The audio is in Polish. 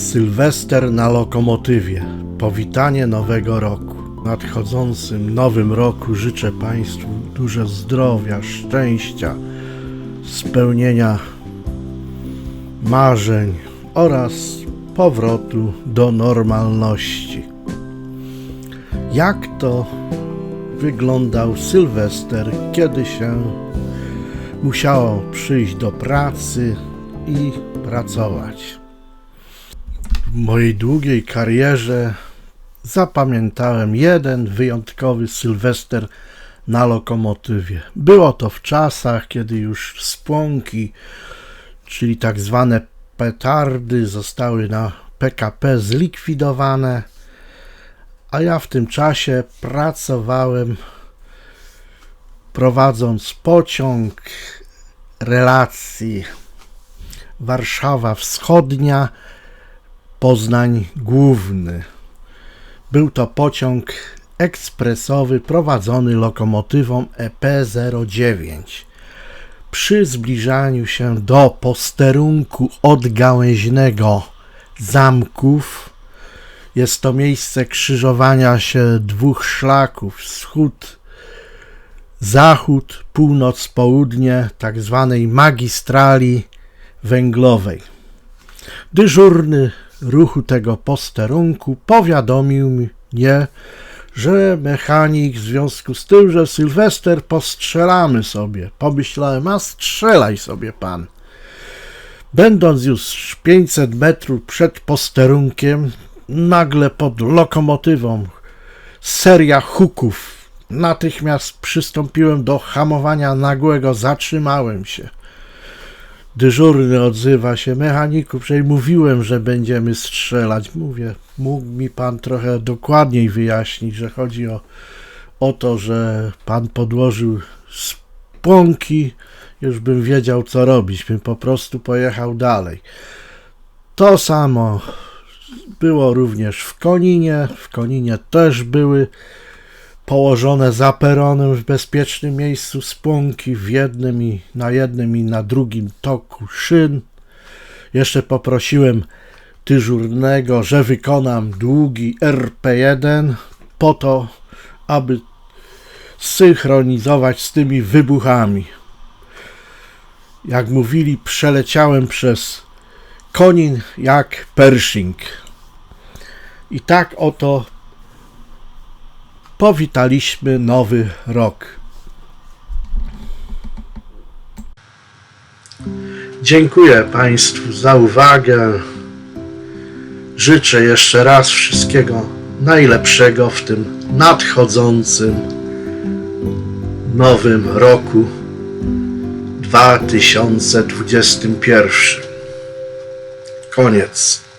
Sylwester na lokomotywie. Powitanie nowego roku. Nadchodzącym nowym roku życzę Państwu dużo zdrowia, szczęścia, spełnienia marzeń oraz powrotu do normalności. Jak to wyglądał Sylwester, kiedy się musiało przyjść do pracy i pracować? Mojej długiej karierze zapamiętałem jeden wyjątkowy Sylwester na lokomotywie. Było to w czasach, kiedy już spłonki, czyli tak zwane petardy, zostały na PKP zlikwidowane, a ja w tym czasie pracowałem prowadząc pociąg relacji Warszawa Wschodnia Poznań Główny. Był to pociąg ekspresowy prowadzony lokomotywą E EP09. Przy zbliżaniu się do posterunku odgałęźnego zamków jest to miejsce krzyżowania się dwóch szlaków wschód, zachód, północ, południe, tak zwanej magistrali węglowej. Dyżurny ruchu tego posterunku powiadomił mnie, że mechanik w związku z tym, że Sylwester postrzelamy sobie. Pomyślałem, a strzelaj sobie pan. Będąc już 500 metrów przed posterunkiem, nagle pod lokomotywą seria huków. Natychmiast przystąpiłem do hamowania nagłego, zatrzymałem się. Dyżurny odzywa się, mechaniku, przecież mówiłem, że będziemy strzelać. Mówię, mógł mi pan trochę dokładniej wyjaśnić, że chodzi o, o to, że pan podłożył spłonki, już bym wiedział, co robić, bym po prostu pojechał dalej. To samo było również w Koninie. W Koninie też były położone za peronem w bezpiecznym miejscu spłonki w jednym i na jednym i na drugim toku szyn. Jeszcze poprosiłem dyżurnego, że wykonam długi RP1 po to, aby synchronizować z tymi wybuchami. Jak mówili, przeleciałem przez Konin jak Pershing. I tak oto powitaliśmy nowy rok. Dziękuję Państwu za uwagę. Życzę jeszcze raz wszystkiego najlepszego w tym nadchodzącym nowym roku 2021. Koniec.